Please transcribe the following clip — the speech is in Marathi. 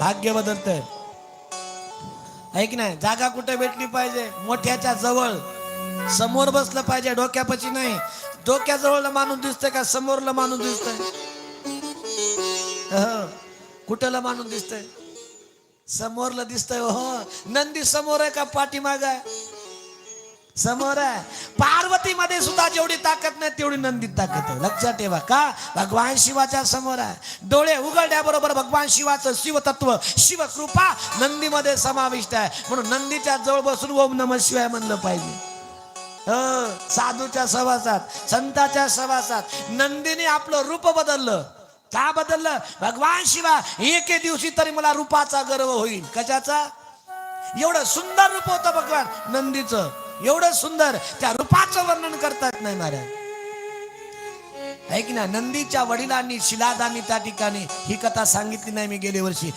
भाग्य बदलतंय ऐक नाही जागा कुठे भेटली पाहिजे? मोठ्याच्या जवळ. समोर बसलं पाहिजे डोक्यापाशी नाही. डोक्याजवळ माणूस दिसतंय का? समोरला माणूस दिसतंय. कुठला माणूस दिसतंय? समोरला दिसतंय. हो नंदी समोर आहे का? पाठीमाग आहे. समोर आहे. पार्वतीमध्ये सुद्धा जेवढी ताकद नाही तेवढी नंदीत ताकद आहे. लक्षात ठेवा का? भगवान शिवाच्या समोर आहे. डोळे उघडल्याबरोबर भगवान शिवाचं शिवतत्व शिवकृपा नंदीमध्ये समाविष्ट आहे. म्हणून नंदीच्या जवळ बसून ओम नम शिवाय म्हणलं पाहिजे. हो, साधूच्या सवासात संताच्या सवासात नंदीने आपलं रूप बदललं. का बदललं? भगवान शिवा एके दिवशी तरी मला रूपाचा गर्व होईल. कशाचा? एवढं सुंदर रूप होतं भगवान. नंदीचं. एवढं सुंदर त्या रूपाचं वर्णन करतात नाही महाराज. आहे की ना नंदीच्या वडिलांनी शिलादानी त्या ठिकाणी ही कथा सांगितली नाही मी गेल्या वर्षी.